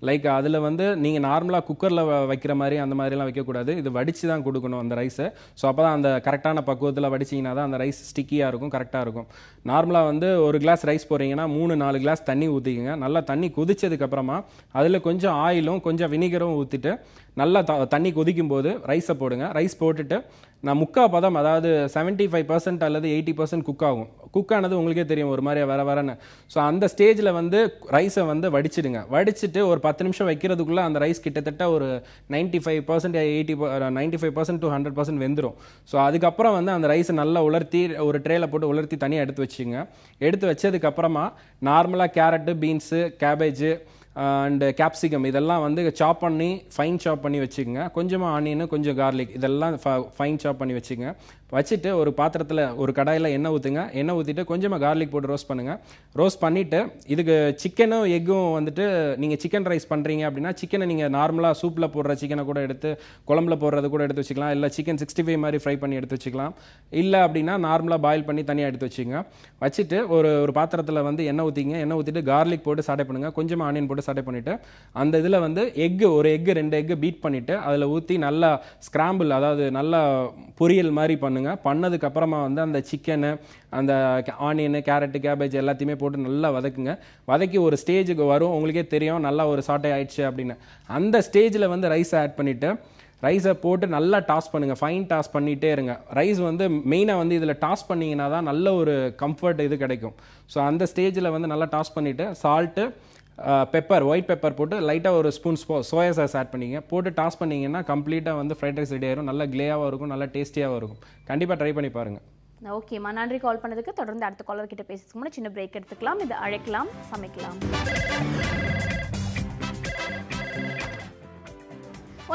[SPEAKER 2] லைக் அதில் வந்து நீங்கள் நார்மலாக குக்கரில் வைக்கிற மாதிரி அந்த மாதிரிலாம் வைக்கக்கூடாது. இது வடித்து தான் கொடுக்கணும் அந்த ரைஸை ஸோ அப்போ தான் அந்த கரெக்டான பக்குவத்தில் வடிச்சிங்கன்னா தான் அந்த ரைஸ் ஸ்டிக்கியாக இருக்கும் கரெக்டாக இருக்கும். நார்மலாக வந்து ஒரு கிளாஸ் ரைஸ் போடுறீங்கன்னா மூணு நாலு கிளாஸ் தண்ணி ஊற்றிக்கங்க நல்லா தண்ணி கொதிச்சதுக்கப்புறமா அதில் கொஞ்சம் ஆயிலும் கொஞ்சம் வினிகரும் ஊற்றிட்டு நல்லா த தண்ணி கொதிக்கும் போது ரைஸை போடுங்க. ரைஸ் போட்டுட்டு நான் முக்கா பதம் அதாவது 75% ஃபைவ் பர்சன்ட் அல்லது எயிட்டி பர்சன்ட் குக் ஆகும். குக் ஆனது உங்களுக்கே தெரியும் ஒரு மாதிரி வர வரன்னு ஸோ அந்த ஸ்டேஜில் வந்து ரைஸை வந்து வடிச்சிடுங்க. வடிச்சிட்டு ஒரு பத்து நிமிஷம் வைக்கிறதுக்குள்ளே அந்த ரைஸ் கிட்டத்தட்ட ஒரு ninety five percent eighty ninety five percent to hundred percent வெந்துடும் ஸோ அதுக்கப்புறம் வந்து அந்த ரைஸை நல்லா உலர்த்தி ஒரு ட்ரேல போட்டு உலர்த்தி தனியாக எடுத்து வச்சுங்க எடுத்து வச்சதுக்கப்புறமா நார்மலாக carrot beans cabbage and capsicum இதெல்லாம் வந்து சாப் பண்ணி ஃபைன் சாப் பண்ணி வச்சுக்கோங்க. கொஞ்சமாக ஆனியன் கொஞ்சம் கார்லிக் இதெல்லாம் ஃபைன் சாப் பண்ணி வச்சுக்கோங்க. வச்சுட்டு ஒரு பாத்திரத்தில் ஒரு கடாயில் எண்ணெய் ஊற்றுங்க எண்ணெய் ஊற்றிட்டு கொஞ்சமாக கார்லிக் போட்டு ரோஸ்ட் பண்ணுங்கள் ரோஸ்ட் பண்ணிவிட்டு இதுக்கு சிக்கனும் எக்கும் வந்துட்டு நீங்கள் சிக்கன் ரைஸ் பண்ணுறீங்க அப்படின்னா சிக்கனை நீங்கள் நார்மலாக சூப்பில் போடுற சிக்கனை கூட எடுத்து குழம்புல போடுறது கூட எடுத்து வச்சுக்கலாம். இல்லை சிக்கன் சிக்ஸ்டி ஃபைவ் மாதிரி ஃப்ரை பண்ணி எடுத்து வச்சுக்கலாம். இல்லை அப்படின்னா நார்மலாக பாயில் பண்ணி தனியாக எடுத்து வச்சுக்கோங்க வச்சுட்டு ஒரு ஒரு பாத்திரத்தில் வந்து எண்ணெய் ஊற்றிங்க எண்ணெய் ஊற்றிட்டு கார்லிக் போட்டு சாட்டை பண்ணுங்கள் கொஞ்சமாக ஆனியன் போட்டு சாட்டை பண்ணிவிட்டு அந்த இதில் வந்து எக்கு ஒரு எக்கு ரெண்டு எக்கு பீட் பண்ணிவிட்டு அதில் ஊற்றி நல்லா ஸ்க்ராம்பிள் அதாவது நல்லா பொரியல் மாதிரி பண்ணுங்கள் பண்ணதுக்கு அப்புறமா வந்து அந்த சிக்கனு அந்த ஆனியனு கேரட்டு கேபேஜ் எல்லாத்தையுமே போட்டு நல்லா வதக்குங்க. வதக்கி ஒரு ஸ்டேஜுக்கு வரும். உங்களுக்கே தெரியும். நல்லா ஒரு சாட்டை ஆயிடுச்சு அப்படின்னு. அந்த ஸ்டேஜில் வந்து ரைஸை ஆட் பண்ணிவிட்டு ரைஸை போட்டு நல்லா டாஸ் பண்ணுங்கள் ஃபைன் டாஸ் பண்ணிகிட்டே இருங்க. ரைஸ் வந்து மெயினாக வந்து இதில் டாஸ் பண்ணிங்கன்னா தான் நல்ல ஒரு கம்ஃபர்ட் இது கிடைக்கும். ஸோ அந்த ஸ்டேஜில் வந்து நல்லா டாஸ் பண்ணிவிட்டு சால்ட்டு பெப்பர் ஒயிட் பெப்பர் போட்டு லைட்டாக ஒரு ஸ்பூன் சோயா சாஸ் ஆட் பண்ணிங்க. போட்டு டாஸ் பண்ணிங்கன்னா கம்ப்ளீட்டாக வந்து ஃப்ரைட் ரைஸ் ரெடி ஆயிரும். நல்லா கிளேயாகவும் இருக்கும் நல்லா டேஸ்டியாகவும் இருக்கும். கண்டிப்பாக ட்ரை பண்ணி பாருங்கள்
[SPEAKER 1] ஓகேம்மா நன்றி கால் பண்ணதுக்கு. தொடர்ந்து அடுத்த காலர் கிட்ட பேசுறதுக்கு முன்னாடி சின்ன பிரேக் எடுத்துக்கலாம். இது அழைக்கலாம் சமைக்கலாம்.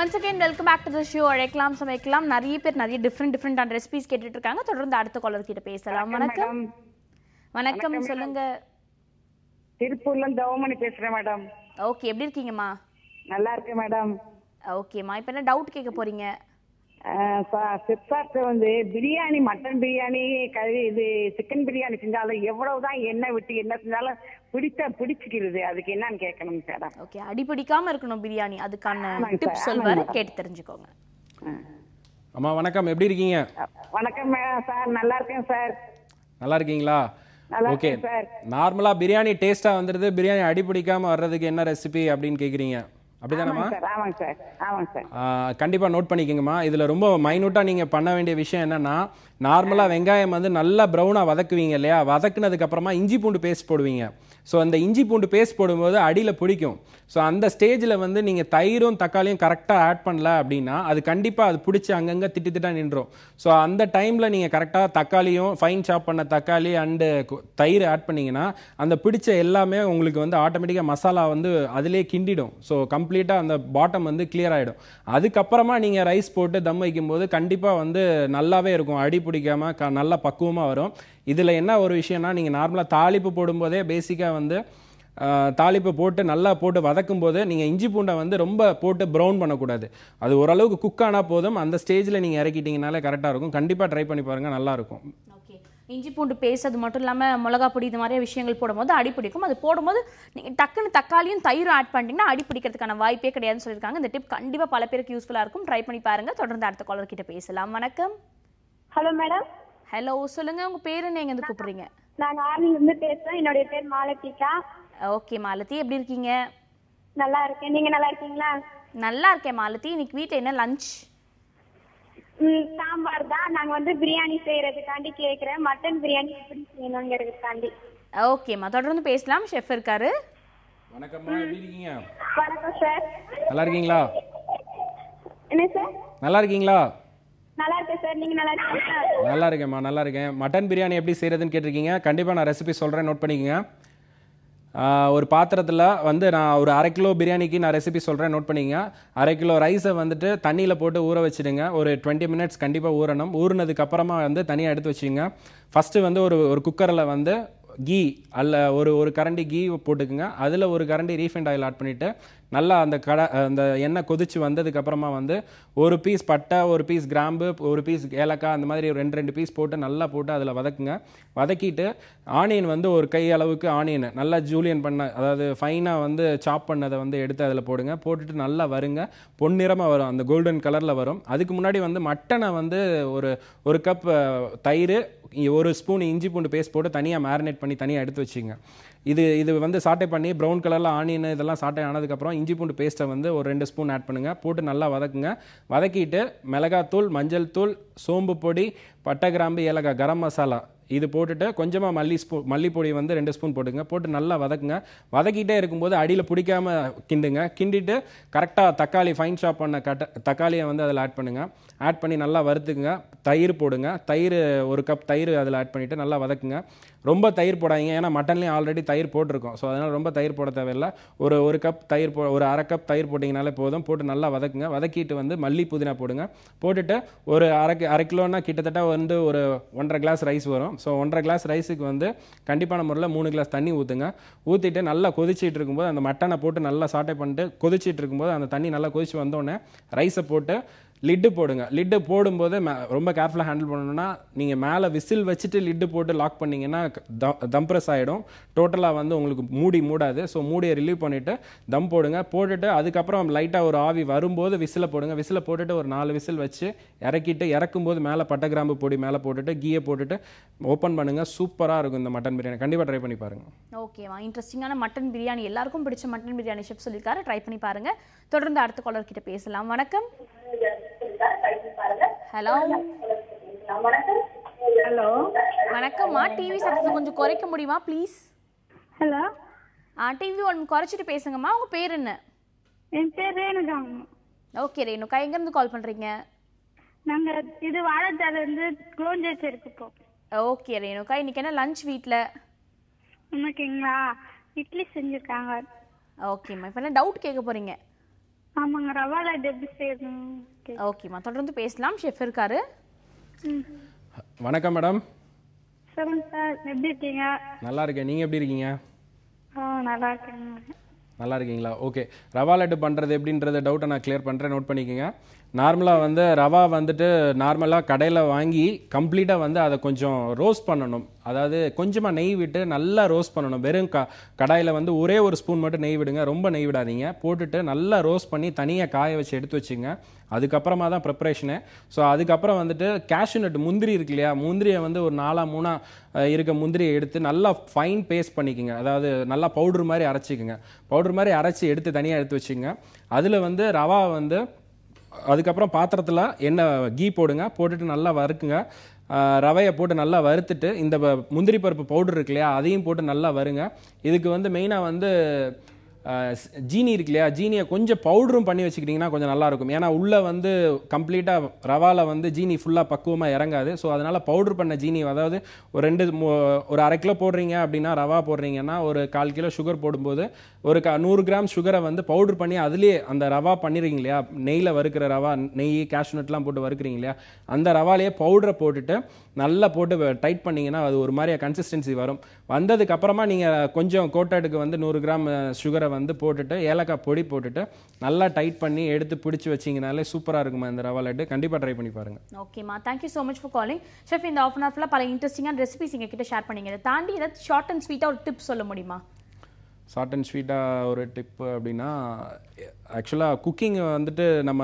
[SPEAKER 1] Once again welcome back to the show அழைக்கலாம் சமைக்கலாம். நிறைய பேர் நிறைய டிஃப்ரெண்ட் டிஃப்ரெண்டான ரெசிபிஸ் கேட்டுட்டு இருக்காங்க. தொடர்ந்து அடுத்த காலர் கிட்ட பேசலாம். வணக்கம் வணக்கம். சொல்லுங்க.
[SPEAKER 7] திருப்பூர்ல இருந்து தவமணி பேசுறேன் மேடம்
[SPEAKER 1] ஓகே எப்படி இருக்கீங்கம்மா?
[SPEAKER 7] நல்லா இருக்கேன் மேடம்
[SPEAKER 1] ஓகேம்மா இப்போ என்ன டவுட் கேட்க போறீங்க?
[SPEAKER 7] சிப்சார்ட் வந்து பிரியாணி மட்டன் பிரியாணி கறி இது சிக்கன் பிரியாணி செஞ்சாலும் எவ்வளவுதான் எண்ணெய் விட்டு என்ன செஞ்சாலும் பிடிச்ச பிடிச்சிக்கிறது. அதுக்கு என்னன்னு கேட்கணும் மேடம்
[SPEAKER 1] ஓகே அடி பிடிக்காம இருக்கணும் பிரியாணி. அதுக்கான டிப்ஸ் சொல்வாரு. கேட்டு தெரிஞ்சுக்கோங்க.
[SPEAKER 2] அம்மா வணக்கம். எப்படி இருக்கீங்க?
[SPEAKER 7] வணக்கம் சார் நல்லா இருக்கேன் சார்.
[SPEAKER 2] நல்லா இருக்கீங்களா? ஓகே. நார்மலாக பிரியாணி டேஸ்ட்டாக வந்துடுது பிரியாணி அடி பிடிக்காம வர்றதுக்கு என்ன ரெசிபி அப்படின்னு கேட்குறீங்க அப்படிதானம்மா?
[SPEAKER 7] ஆமாங்க சார் ஆமாங்க சார் ஆமாங்க சார்.
[SPEAKER 2] கண்டிப்பாக நோட் பண்ணிக்கோங்கம்மா. இதில் ரொம்ப மைனூட்டாக நீங்கள் பண்ண வேண்டிய விஷயம் என்னன்னா நார்மலாக வெங்காயம் வந்து நல்லா ப்ரௌனாக வதக்குவீங்க இல்லையா? வதக்குனதுக்கு அப்புறமா இஞ்சி பூண்டு பேஸ்ட் போடுவீங்க. ஸோ அந்த இஞ்சி பூண்டு பேஸ்ட் போடும்போது அடியில் பிடிக்கும். ஸோ அந்த ஸ்டேஜில் வந்து நீங்கள் தயிரும் தக்காளியும் கரெக்டாக ஆட் பண்ணல அப்படின்னா அது கண்டிப்பாக அது பிடிச்சி அங்கங்கே திட்டு திட்டா நின்றோம் ஸோ அந்த டைமில் நீங்கள் கரெக்டாக தக்காளியும் ஃபைன் சாப் பண்ண தக்காளி அண்டு தயிர் ஆட் பண்ணீங்கன்னா அந்த பிடிச்ச எல்லாமே உங்களுக்கு வந்து ஆட்டோமேட்டிக்காக மசாலா வந்து அதிலே கிண்டிடும். ஸோ கம்ப்ளீட்டாக அந்த பாட்டம் வந்து கிளியர் ஆகிடும் அதுக்கப்புறமா நீங்கள் ரைஸ் போட்டு தம் வைக்கும்போது கண்டிப்பாக வந்து நல்லாவே இருக்கும். அடி பிடிக்காம க நல்லா பக்குவமாக வரும். இதில் என்ன ஒரு விஷயம்னா நீங்கள் நார்மலாக தாளிப்பு போடும்போதே பேசிக்காக வந்து தாளிப்பு போட்டு நல்லா போட்டு வதக்கும் போது நீங்கள் இஞ்சி பூண்டை வந்து ரொம்ப போட்டு ப்ரௌன் பண்ணக்கூடாது. அது ஓரளவுக்கு குக் ஆனால் போதும். அந்த ஸ்டேஜில் நீங்கள் இறக்கிட்டீங்கனாலே கரெக்டாக இருக்கும். கண்டிப்பாக ட்ரை பண்ணி பாருங்கள் நல்லாயிருக்கும்
[SPEAKER 1] இஞ்சி பூண்டு பேஸ்ட் அது மட்டும் இல்லாமல் மிளகா பொடி இது மாதிரி விஷயங்கள் போடும்போது அடி பிடிக்கும். அது போடும்போது நீங்கள் டக்குன்னு தக்காளியும் தயிரும் ஆட் பண்ணிட்டீங்கன்னா அடி பிடிக்கிறதுக்கான வாய்ப்பே கிடையாதுன்னு சொல்லியிருக்காங்க. இந்த டிப் கண்டிப்பாக பல பேருக்கு யூஸ்ஃபுல்லாக இருக்கும். ட்ரை பண்ணி பாருங்க. தொடர்ந்து அடுத்த காலர் கிட்ட பேசலாம். வணக்கம்.
[SPEAKER 3] ஹலோ மேடம்
[SPEAKER 1] ஹலோ சொல்லுங்க. உங்க பேர் என்ன எங்கேருந்து கூப்பிடுறீங்க?
[SPEAKER 3] நான் ஆர்மில இருந்து பேசுறேன். என்னுடைய பேர் மாலத்திகா.
[SPEAKER 1] ஓகே மாலதி. எப்படி இருக்கீங்க?
[SPEAKER 3] நல்லா இருக்கேன். நீங்க நல்லா இருக்கீங்களா?
[SPEAKER 1] நல்லா இருக்கேன் மாலதி. இன்னைக்கு வீட்டில் என்ன லஞ்ச்
[SPEAKER 3] சாம்பார் தான். நாங்க வந்து பிரியாணி செய்யறதுக்காண்டி கேக்குறேன். மட்டன் பிரியாணி எப்படி செய்யணுங்கிறதுக்காண்டி.
[SPEAKER 1] ஓகேம்மா தொடர்ந்து பேசலாம். ஷெஃப் இருக்காரு.
[SPEAKER 2] வணக்கம்மா. எப்படி இருக்கீங்க?
[SPEAKER 3] வணக்கம் சார்
[SPEAKER 2] நல்லா இருக்கீங்களா?
[SPEAKER 3] என்ன சார்
[SPEAKER 2] நல்லா இருக்கீங்களா?
[SPEAKER 3] நல்லா இருக்கேன் சார் நீங்க நல்லா இருக்கீங்களா?
[SPEAKER 2] நல்லா இருக்கேன்மா நல்லா இருக்கேன். மட்டன் பிரியாணி எப்படி செய்கிறதுன்னு கேட்டிருக்கீங்க. கண்டிப்பாக நான் ரெசிபி சொல்கிறேன் நோட் பண்ணிக்கோங்க. ஒரு பாத்திரத்தில் வந்து நான் ஒரு அரை கிலோ பிரியாணிக்கு நான் ரெசிபி சொல்கிறேன் நோட் பண்ணிங்க அரை கிலோ ரைஸை வந்துட்டு தண்ணியில் போட்டு ஊற வச்சிடுங்க. ஒரு டுவெண்ட்டி மினிட்ஸ் கண்டிப்பாக ஊறணும். ஊறினதுக்கப்புறமா வந்து தனியாக எடுத்து வச்சுங்க ஃபஸ்ட்டு வந்து ஒரு ஒரு குக்கரில் வந்து கீ அல்ல ஒரு ஒரு கரண்டி கீ போட்டுக்குங்க. அதில் ஒரு கரண்டி ரீஃபைண்ட் ஆயில் ஆட் பண்ணிவிட்டு நல்லா அந்த கடை அந்த எண்ணெய் கொதிச்சு வந்ததுக்கப்புறமா வந்து ஒரு பீஸ் பட்டை ஒரு பீஸ் கிராம்பு ஒரு பீஸ் ஏலக்காய் அந்த மாதிரி ரெண்டு ரெண்டு பீஸ் போட்டு நல்லா போட்டு அதில் வதக்குங்க. வதக்கிட்டு ஆனியன் வந்து ஒரு கை அளவுக்கு ஆனியன். நல்லா ஜூலியன் பண்ண அதாவது ஃபைனாக வந்து சாப் பண்ணதை வந்து எடுத்து அதில் போடுங்க. போட்டுட்டு நல்லா வருங்க. பொன்னிறமாக வரும். அந்த கோல்டன் கலரில் வரும். அதுக்கு முன்னாடி வந்து மட்டனை வந்து ஒரு ஒரு கப் தயிர் ஒரு ஸ்பூன் இஞ்சி பூண்டு பேஸ்ட் போட்டு தனியாக மேரினேட் பண்ணி தனியாக எடுத்து வச்சுங்க. இது இது வந்து சாட்டை பண்ணி ப்ரௌன் கலரில் ஆனியன் இதெல்லாம் சாட்டை ஆனதுக்கப்புறம் இஞ்சி பூண்டு பேஸ்ட்டை வந்து ஒரு ரெண்டு ஸ்பூன் ஆட் பண்ணுங்கள் போட்டு நல்லா வதக்குங்க. வதக்கிட்டு மிளகாத்தூள் மஞ்சள் தூள் சோம்பு பொடி பட்டை கிராம்பு ஏலக்காய் கரம் மசாலா இது போட்டுட்டு கொஞ்சமாக மல்லி ஸ்பூ மல்லிப்பொடி வந்து ரெண்டு ஸ்பூன் போட்டுங்க போட்டு நல்லா வதக்குங்க. வதக்கிட்டே இருக்கும்போது அடியில் பிடிக்காம கிண்டுங்க. கிண்டிட்டு கரெக்டாக தக்காளி ஃபைன் ஷாப் பண்ண கட்ட தக்காளியை வந்து அதில் ஆட் பண்ணுங்கள் ஆட் பண்ணி நல்லா வறுத்துக்குங்க. தயிர் போடுங்க. தயிர் ஒரு கப் தயிர் அதில் ஆட் பண்ணிவிட்டு நல்லா வதக்குங்க. ரொம்ப தயிர் போடாதீங்க. ஏன்னா மட்டன்லேயும் ஆல்ரெடி தயிர் போட்டிருக்கோம். ஸோ அதனால் ரொம்ப தயிர் போட தேவையில்லை. ஒரு ஒரு கப் தயிர் போ ஒரு அரை கப் தயிர் போட்டிங்கனாலே போதும். போட்டு நல்லா வதக்குங்க. வதக்கிட்டு வந்து மல்லி புதினா போடுங்க. போட்டுட்டு ஒரு அரை அரை கிலோன்னா கிட்டத்தட்ட வந்து ஒரு ஒன்றரை கிளாஸ் ரைஸ் வரும். ஸோ ஒன்றரை கிளாஸ் ரைஸுக்கு வந்து கண்டிப்பான முறையில் மூணு கிளாஸ் தண்ணி ஊற்றுங்க ஊற்றிட்டு நல்லா கொதிச்சிட்டு இருக்கும்போது அந்த மட்டனை போட்டு நல்லா சாட்டை பண்ணிட்டு கொதிச்சிட்டு இருக்கும்போது அந்த தண்ணி நல்லா கொதிச்சு வந்தோடனே ரைஸை போட்டு லிட்டு போடுங்க. லிட்டு போடும்போது மே- ரொம்ப கேர்ஃபுல்லாக ஹேண்டில் பண்ணணும்னா நீங்கள் மேலே விசில் வச்சுட்டு லிட்டு போட்டு லாக் பண்ணிங்கன்னா தம்ப்ரஸ் ஆகிடும் டோட்டலாக வந்து உங்களுக்கு மூடி மூடாது. ஸோ மூடியை ரிலீவ் பண்ணிவிட்டு தம் போடுங்க. போட்டுட்டு அதுக்கப்புறம் லைட்டாக ஒரு ஆவி வரும்போது விசிலை போடுங்க. விசிலை போட்டுட்டு ஒரு நாலு விசில் வச்சு இறக்கிட்டு இறக்கும்போது மேலே பட்டை கிராம்பு பொடி மேலே போட்டுட்டு கீயை போட்டுட்டு ஓப்பன் பண்ணுங்கள் சூப்பராக இருக்கும் இந்த மட்டன் பிரியாணி. கண்டிப்பாக ட்ரை பண்ணி பாருங்கள்
[SPEAKER 1] ஓகேவா இன்ட்ரெஸ்டிங்கான மட்டன் பிரியாணி. எல்லாருக்கும் பிடிச்ச மட்டன் பிரியாணி ஷெஃப் சொல்லியிருக்காரு. ட்ரை பண்ணி பாருங்க. தொடர்ந்து அடுத்த காலர் கிட்ட பேசலாம். வணக்கம். ஹலோ
[SPEAKER 3] ஹலோ
[SPEAKER 1] வணக்கம்மா. டிவி சத்தத்தை கொஞ்சம் குறைக்க முடியுமா ப்ளீஸ்
[SPEAKER 3] ஹலோ
[SPEAKER 1] ஆ டிவி ஒன்று குறைச்சிட்டு பேசுங்கம்மா. உங்க பேர் என்ன?
[SPEAKER 3] என் பேர் ரேணுகாங்க
[SPEAKER 1] ஓகே ரேணுக்கா எங்கேருந்து கால் பண்றீங்க?
[SPEAKER 3] நாங்க இது வாழைத்தால இருந்து குளோஞ்சேச்சு இருக்கு
[SPEAKER 1] ஓகே ரேணுக்கா இன்னைக்கு என்ன லஞ்ச் வீட்டில்
[SPEAKER 3] உனக்குங்களா இட்லி செஞ்சிருக்காங்க.
[SPEAKER 1] ஓகேம்மா இப்போ என்ன டவுட் கேட்க போறீங்க?
[SPEAKER 3] ஆமாங்க ரவா லட்டு எப்படி செய்யணும்
[SPEAKER 1] ஓகேம்மா தொடர்ந்து பேசலாம். ஷெஃப் இருக்காரு.
[SPEAKER 2] வணக்கம் மேடம்.
[SPEAKER 3] சொல்லுங்க சார். எப்படி இருக்கீங்க?
[SPEAKER 2] நல்லா இருக்கேன். நீங்கள் எப்படி இருக்கீங்க?
[SPEAKER 3] ஆ நல்லா இருக்கேங்க.
[SPEAKER 2] நல்லா இருக்கீங்களா? ஓகே. ரவா லட்டு பண்ணுறது எப்படின்றத டவுட்டை நான் கிளியர் பண்ணுறேன் நோட் பண்ணிக்கோங்க. நார்மலாக வந்து ரவா வந்துட்டு நார்மலாக கடையில் வாங்கி கம்ப்ளீட்டாக வந்து அதை கொஞ்சம் ரோஸ்ட் பண்ணணும். அதாவது கொஞ்சமாக நெய் விட்டு நல்லா ரோஸ்ட் பண்ணணும். வெறும் க கடாயில் வந்து ஒரே ஒரு ஸ்பூன் மட்டும் நெய் விடுங்க. ரொம்ப நெய் விடாதீங்க. போட்டுட்டு நல்லா ரோஸ்ட் பண்ணி தனியாக காய வச்சு எடுத்து வச்சுங்க. அதுக்கப்புறமா தான் ப்ரிப்பரேஷனு ஸோ அதுக்கப்புறம் வந்துட்டு கேஷ்யூ நட் முந்திரி இருக்கு இல்லையா? முந்திரியை வந்து ஒரு நாலா மூணாக இருக்க முந்திரியை எடுத்து நல்லா ஃபைன் பேஸ்ட் பண்ணிக்கோங்க. அதாவது நல்லா பவுடர் மாதிரி அரைச்சிக்கோங்க. பவுடர் மாதிரி அரைச்சி எடுத்து தனியாக எடுத்து வச்சுங்க அதில் வந்து ரவா வந்து அதுக்கப்புறம் பாத்திரத்தில் எண்ணெய் கீ போடுங்க போட்டுட்டு நல்லா வறுக்குங்க. ரவையை போட்டு நல்லா வறுத்துட்டு இந்த ப- முந்திரி பருப்பு பவுடர் இருக்கு இல்லையா அதையும் போட்டு நல்லா வருங்க இதுக்கு வந்து மெயினாக வந்து ஜீனி இருக்கு இல்லையா? ஜீனியை கொஞ்சம் பவுடரும் பண்ணி வச்சுக்கிட்டிங்கன்னா கொஞ்சம் நல்லா இருக்கும் ஏன்னா உள்ளே வந்து கம்ப்ளீட்டாக ரவாவில் வந்து ஜீனி ஃபுல்லாக பக்குவமாக இறங்காது. ஸோ அதனால் பவுடர் பண்ண ஜீனி அதாவது ஒரு ரெண்டு மூ- ஒரு அரை கிலோ போடுறீங்க அப்படின்னா ரவா போடுறீங்கன்னா ஒரு கால் கிலோ சுகர் போடும்போது ஒரு க நூறு கிராம் சுகரை வந்து பவுடர் பண்ணி அதுலேயே அந்த ரவா பண்ணிடுறீங்க இல்லையா? நெய்யில் வறுக்கிற ரவா நெய் கேஷ்நட்லாம் போட்டு வறுக்கிறீங்க இல்லையா? அந்த ரவாலேயே பவுடரை போட்டுட்டு நல்லா போட்டு டைட் பண்ணிங்கன்னா அது ஒரு மாதிரி கன்சிஸ்டன்சி வரும். வந்ததுக்கப்புறமா நீங்கள் கொஞ்சம் கோட்டாட்டுக்கு வந்து நூறு கிராம் சுகரை வந்து போட்டுட்டு ஏலக்காய் பொடி போட்டுட்டு நல்லா டைட் பண்ணி எடுத்து பிடிச்சி வச்சிங்கனாலே சூப்பராக இருக்குமா இந்த ரவா லட்டு? கண்டிப்பாக ட்ரை பண்ணி பாருங்கள்
[SPEAKER 1] ஓகேம்மா thank you so much for calling chef இந்த ஆஃப் அன் ஹவர் பல இன்ட்ரெஸ்டிங்கான ரெசிபிஸ் எங்க கிட்ட ஷேர் பண்ணீங்க. இதை தாண்டி ஏதாவது ஷார்ட் அண்ட் ஸ்வீட்டாக ஒரு டிப் சொல்ல முடியுமா?
[SPEAKER 2] ஷார்ட் அண்ட் ஸ்வீட்டாக ஒரு டிப்பு அப்படின்னா ஆக்சுவலாக குக்கிங் வந்துட்டு நம்ம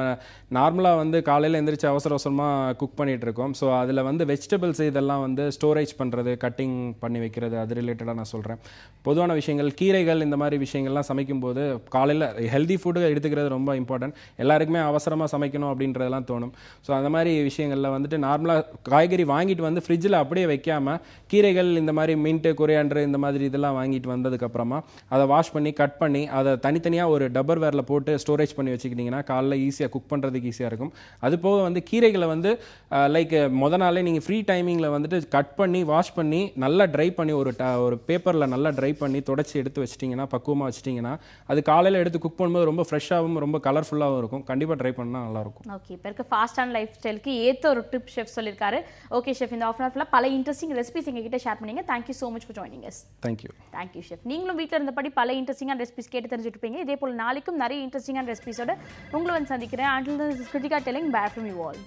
[SPEAKER 2] நார்மலாக வந்து காலையில் எந்திரிச்சு அவசர அவசரமாக குக் பண்ணிகிட்ருக்கோம் இருக்கோம். ஸோ அதில் வந்து வெஜிடபிள்ஸ் இதெல்லாம் வந்து ஸ்டோரேஜ் பண்ணுறது கட்டிங் பண்ணி வைக்கிறது அது ரிலேட்டடாக நான் சொல்கிறேன் பொதுவான விஷயங்கள் கீரைகள் இந்த மாதிரி விஷயங்கள்லாம் சமைக்கும்போது காலையில் ஹெல்தி ஃபுட்டு எடுத்துக்கிறது ரொம்ப இம்பார்ட்டன்ட் எல்லாருக்குமே அவசரமாக சமைக்கணும் அப்படின்றதெல்லாம் தோணும். ஸோ அந்த மாதிரி விஷயங்களில் வந்துட்டு நார்மலாக காய்கறி வாங்கிட்டு வந்து ஃப்ரிட்ஜில் அப்படியே வைக்காமல் கீரைகள் இந்த மாதிரி மின்ட்டு கொரியாண்டர் இந்த மாதிரி இதெல்லாம் வாங்கிட்டு வந்ததுக்கப்புறமா அதை வாஷ் பண்ணி கட் பண்ணி அதை தனித்தனியாக ஒரு டப்பர் வேரில் போட்டு போட்டு ஸ்டோரேஜ் பண்ணி வச்சுக்கிட்டிங்கன்னா காலைல ஈஸியாக குக் பண்ணுறதுக்கு ஈஸியாக இருக்கும். அது போக வந்து கீரைகளை வந்து லைக் முத நாளே நீங்கள் ஃப்ரீ டைமிங்கில் வந்துட்டு கட் பண்ணி வாஷ் பண்ணி நல்லா ட்ரை பண்ணி ஒரு ட ஒரு பேப்பரில் நல்லா ட்ரை பண்ணி தொடச்சி எடுத்து வச்சிட்டிங்கன்னா பக்குவமாக வச்சிட்டிங்கன்னா அது காலையில் எடுத்து குக் பண்ணும்போது ரொம்ப ஃப்ரெஷ்ஷாகவும் ரொம்ப கலர்ஃபுல்லாகவும் இருக்கும். கண்டிப்பாக ட்ரை பண்ணால் நல்லாயிருக்கும்.
[SPEAKER 1] ஓகே இப்போ இருக்க ஃபாஸ்டான லைஃப் ஸ்டைலுக்கு ஏற்ற ஒரு டிப் ஷெஃப் சொல்லியிருக்காரு ஓகே ஷெஃப் இந்த ஆஃப் ஃபுல்லாக பல இன்ட்ரெஸ்டிங் ரெசிபிஸ் எங்ககிட்ட ஷேர் பண்ணீங்க. Thank you so much for joining yes
[SPEAKER 2] thank you
[SPEAKER 1] thank you chef நீங்களும் வீட்டில் இருந்தபடி பல இன்ட்ரெஸ்டிங்கான ரெசிபிஸ் கேட்டு தெரிஞ்சுட்டு இருப்பீங்க. இதே போல் நாளைக்கும் நிறைய இன்ட்ரெஸ்டிங்கான ரெசிபிஸோட உங்களை வந்து சந்திக்கிறேன். And Kiruthika telling pair from you all